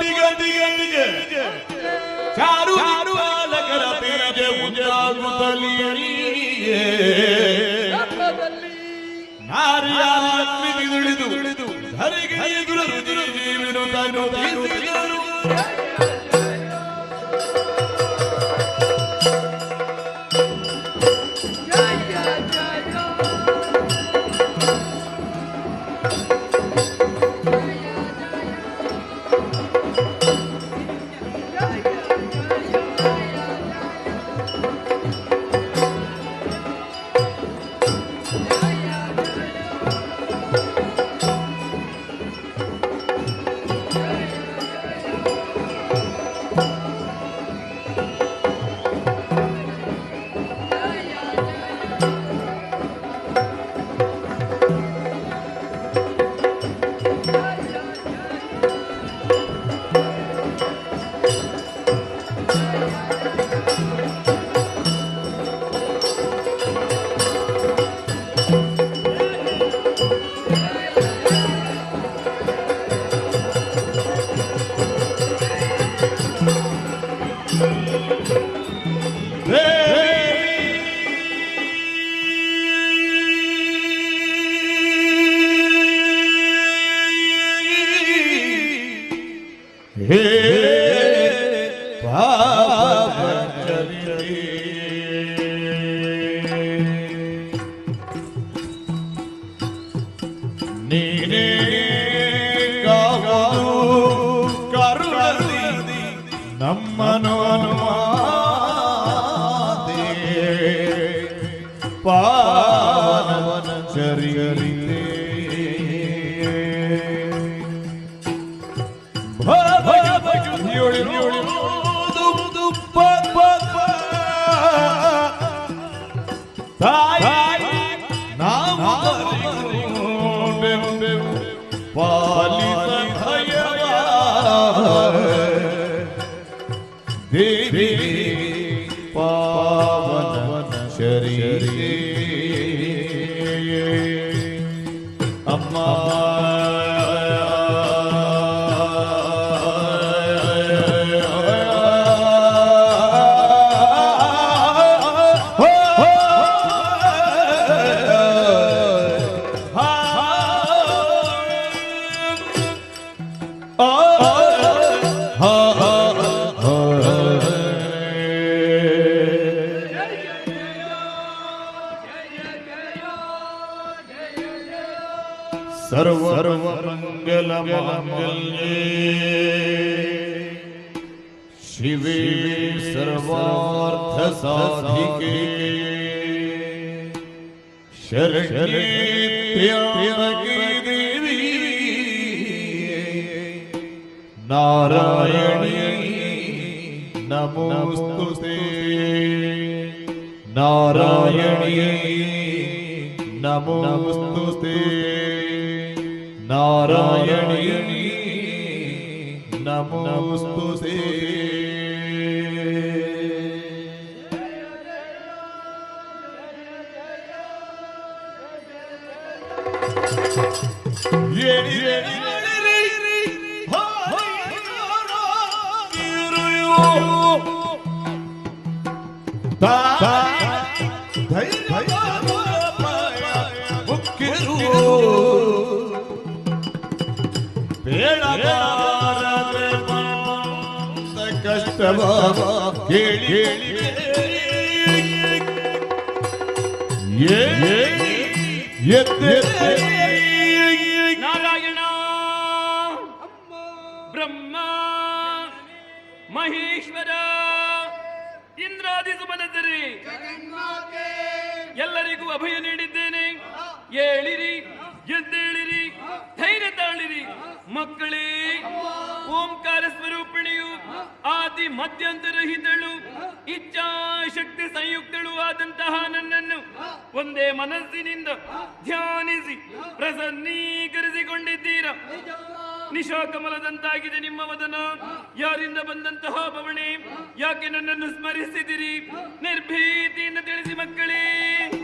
ದಿಗ ದಿಗ ದಿಗ ಚಾರು ಬಾಲಕರ ಬೀಜ ಉಂಟಾಗುತ್ತಲಿಯೇ ನಾರಿಯ ತಿಳಿದು ತಿಳಿದು ಧರಿಗೆ ಎದುರು ಜೀವನು హే నీరే కావు కరుణది నమ్మను అనుమాదే. పావన చరియరీ ശരീരേ. सर्वमङ्गलमङ्गल्ये शिवे सर्वार्थसाधिके। शरण्ये त्र्यम्बके देवी नारायणी नमोऽस्तु ते। नारायणी नमोऽस्तु ते। नारायणी नमोस्तु ते ये धैर्य मुख्य रूप ಕಷ್ಟವ ಕೇಳಿ ನಾರಾಯಣ ಬ್ರಹ್ಮ ಮಹೇಶ್ವರ ಇಂದ್ರಾದಿ ಸುಮನಂತರಿ ಎಲ್ಲರಿಗೂ ಅಭಯ ನೀಡಿದ್ದೇನೆ. ಏಳಿರಿ. ಎದ್ದೇಳಿರಿ, ಧೈರ್ಯ ತಾಳಿರಿ. ಮಕ್ಕಳೇ, ಓಂಕಾರ ಸ್ವರೂಪಿಣಿಯು, ಆದಿ ಮಧ್ಯಂತರಹಿತಳು ಇಚ್ಛಾಶಕ್ತಿ ಸಂಯುಕ್ತಳು ಆದಂತಹ ನನ್ನನ್ನು ಒಂದೇ ಮನಸ್ಸಿನಿಂದ ಧ್ಯಾನಿಸಿ ಪ್ರಸನ್ನೀಕರಿಸಿಕೊಂಡಿದ್ದೀರ. ನಿಶಾಕಮಲದಂತಾಗಿದೆ ನಿಮ್ಮ ವದನ. ಯಾರಿಂದ ಬಂದಂತಹ ಬವಣೆ? ಯಾಕೆ ನನ್ನನ್ನು ಸ್ಮರಿಸಿದಿರಿ? ನಿರ್ಭೀತಿಯಿಂದ ತಿಳಿಸಿ ಮಕ್ಕಳೇ.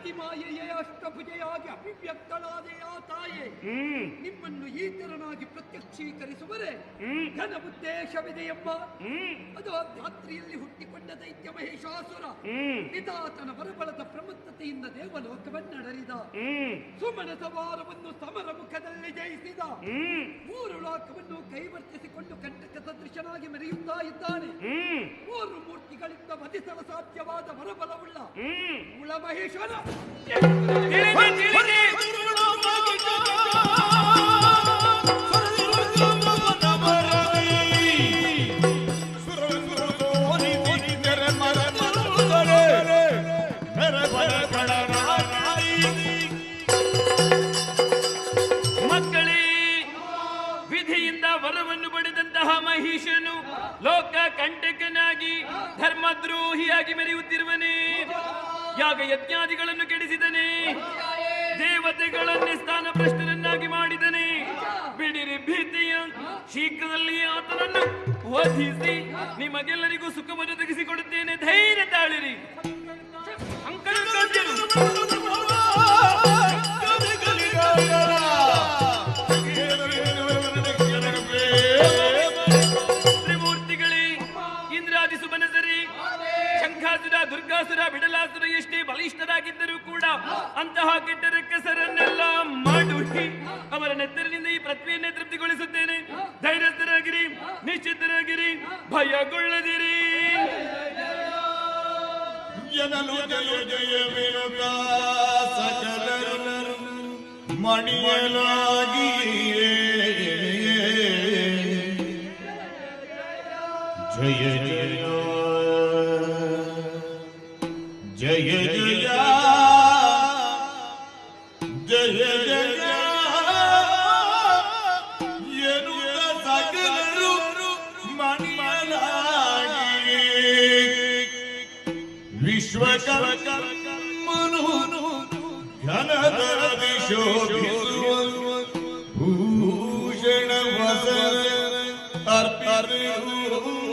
ಆದಿಮಾಯೆಯೇ ಅಷ್ಟಭುಜೆಯಾಗಿ ಅಭಿವ್ಯಕ್ತಳಾದೆಯಾ ತಾಯೆ ನಿಮ್ಮನ್ನು ಈತರನಾಗಿ ಪ್ರತ್ಯಕ್ಷೀಕರಿಸುವರೆ ಘನ ಉದ್ದೇಶವಿದೆಯೆಂಬ ಹ್ಮ್. ಅದು ರಾತ್ರಿಯಲ್ಲಿ ಹುಟ್ಟಿಕೊಂಡ ದೈತ್ಯ ಮಹೇಶಾಸುರ. ಪಿತಾತನ ಬರಬಲದ ಪ್ರಮತ್ತತೆಯಿಂದ ದೇವಲೋಕವನ್ನಡರಿದ. ಸುಮನ ಸವಾರವನ್ನು ಸಮರ ಮುಖದಲ್ಲಿ ಜಯಿಸಿದ ಮೂರು ಲೋಕವನ್ನು ಕೈವರ್ತಿಸಿಕೊಂಡು ಕಂಟಕ ಸದೃಶನಾಗಿ ಮೆರೆಯುತ್ತಾ ಇದ್ದಾನೆ. ಮೂರು ಮೂರ್ತಿಗಳಿಂದ ವಧಿಸಲು ಸಾಧ್ಯವಾದ ವರಬಲವುಳ್ಳ ಮಹೇಶ್ವರ. ಮಕ್ಕಳೇ ವಿಧಿಯಿಂದ ವರವನ್ನು ಪಡೆದಂತಹ ಮಹಿಷನು ಲೋಕ ಕಂಟಕನಾಗಿ ಧರ್ಮದ್ರೋಹಿಯಾಗಿ ಮೆರೆಯುತ್ತಿರುವನೇ ಯಾಗ ಯಜ್ಞಾದಿಗಳನ್ನು ಕೆಡಿಸಿದನೆ. ದೇವತೆಗಳನ್ನೇ ಸ್ಥಾನ ಭ್ರಷ್ಟರನ್ನಾಗಿ ಮಾಡಿದನೆ. ಬಿಡಿರಿ ಭೀತಿಯ ಶೀಘ್ರದಲ್ಲಿ ಆತನನ್ನು ವಧಿಸಿ ನಿಮಗೆಲ್ಲರಿಗೂ ಸುಖವನ್ನು ತೆಗೆಸಿಕೊಡುತ್ತೇನೆ ಧೈರ್ಯ ತಾಳಿರಿ. ಶಂಖಾಸುರ ದುರ್ಗಾಸುರ, ಬಿಡಲಾಸುರ ಎಷ್ಟೇ ಬಲಿಷ್ಠರಾಗಿದ್ದರೂ ಕೂಡ ಅಂತಹ ಕೆಟ್ಟ ರಕ್ಕಸರನ್ನೆಲ್ಲ ಮಾಡುಡಿ ಅವರ ನೆತ್ತರಿನಿಂದ ಈ ಪೃಥ್ವಿಯನ್ನೇ ತೃಪ್ತಿಗೊಳಿಸುತ್ತೇನೆ. ಧೈರ್ಯಸ್ಥರಾಗಿರಿ, ನಿಶ್ಚಿತರಾಗಿರಿ, ಭಯಗೊಳ್ಳದಿರಿ. ಜನಲು ಜಯ ಜಯ ಸಕಲರು ಮಣಿಯಲಾಗಿಯೇ. ಜಯ ಜಯ. जय जय जय जय विश्वकर्मणून् घनदरदिशो भूषणवसर अर्पितून्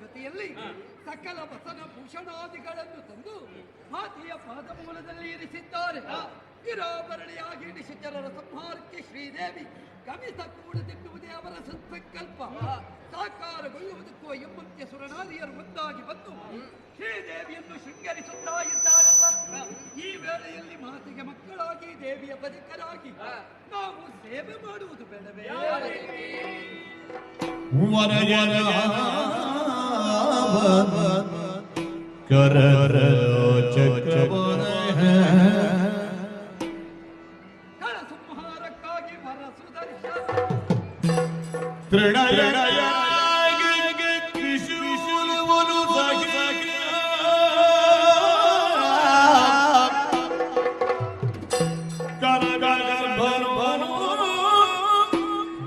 ಜೊತೆಯಲ್ಲಿ ಸಕಲ ವಸನ ಭೂಷಣಾದಿಗಳನ್ನು ತಂದು ಮಾತೆಯ ಪಾದ ಮೂಲದಲ್ಲಿ ಇರಿಸಿದ್ದಾರೆ ಗಿರಾಭರಣಿಯಾಗಿ ನಿಶಚರರ ಸಂಹಾರಕ್ಕೆ ಶ್ರೀದೇವಿ ಗಮಿತ ಕೂಡದಿಟ್ಟುವುದೇ ಅವರ ಸತ್ಸಂಕಲ್ಪ ಸಾಕಾರಗೊಳ್ಳುವುದಕ್ಕೂ ಎಂಬಂತೆ ಸುರನಾರಿಯರು ಒಂದಾಗಿ ಬಂದು ಶ್ರೀದೇವಿಯನ್ನು ಶೃಂಗರಿಸುತ್ತಾ ಇದ್ದಾರಲ್ಲ. ಈ ವೇಳೆಯಲ್ಲಿ ಮಾತಿಗೆ ಮಕ್ಕಳಾಗಿ ದೇವಿಯ ಬದುಕರಾಗಿ ನಾವು ಸೇವೆ ಮಾಡುವುದು ಬೇಡವೇ? कर चक्रवन ತೃಣಯ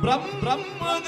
ಬ್ರಹ್ಮ ಬ್ರಹ್ಮದ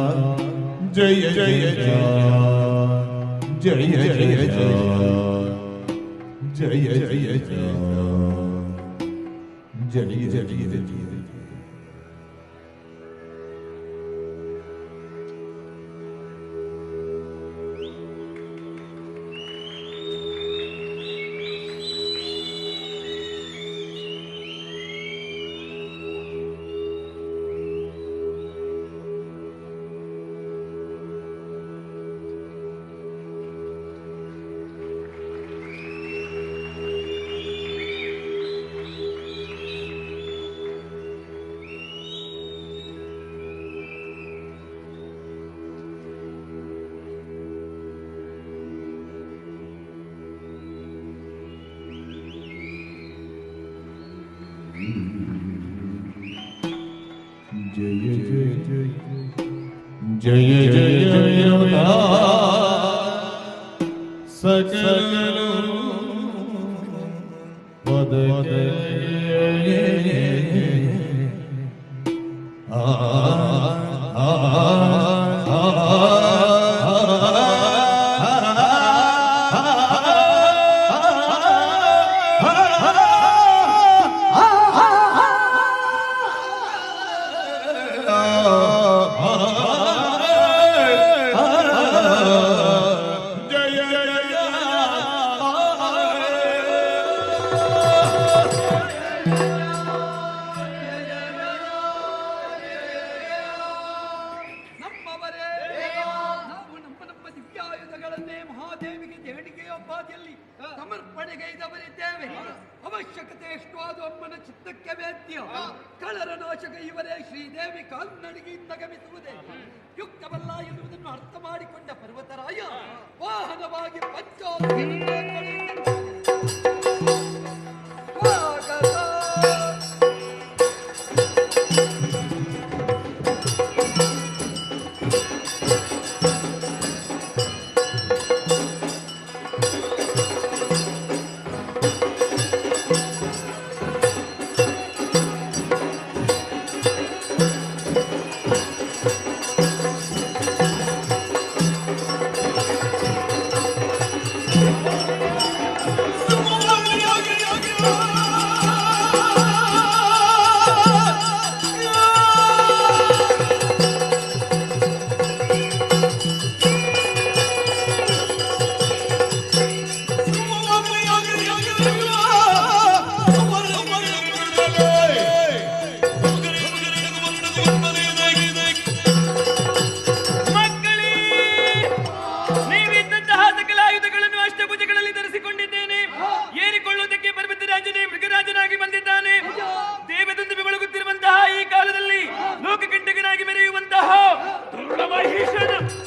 جاي جاي جاي جاي جاي جاي جاي جاي जय जय जय सकल पद आ ದೇಣಿಗೆಯೊಬ್ಬಾದಿಯಲ್ಲಿ ಸಮರ್ಪಣೆಗೈದವರಿದ್ದೇವೆ ಅವಶ್ಯಕತೆ ಎಷ್ಟು ಅದು ಅಮ್ಮನ ಚಿತ್ತಕ್ಕೆ ವೇದ್ಯ. ಕಳರ ನಾಶಕ ಇವರೇ ಶ್ರೀದೇವಿ ಕಾಲ್ನಡಿಗೆಯಿಂದ ಗಮಿಸುವುದೇ ಯುಕ್ತವಲ್ಲ ಎನ್ನುವುದನ್ನು ಅರ್ಥ ಮಾಡಿಕೊಂಡ ಪರ್ವತರಾಯ ವಾಹನವಾಗಿ ಪಂಚಾಲೋಕಗಳನ್ನೇ He 的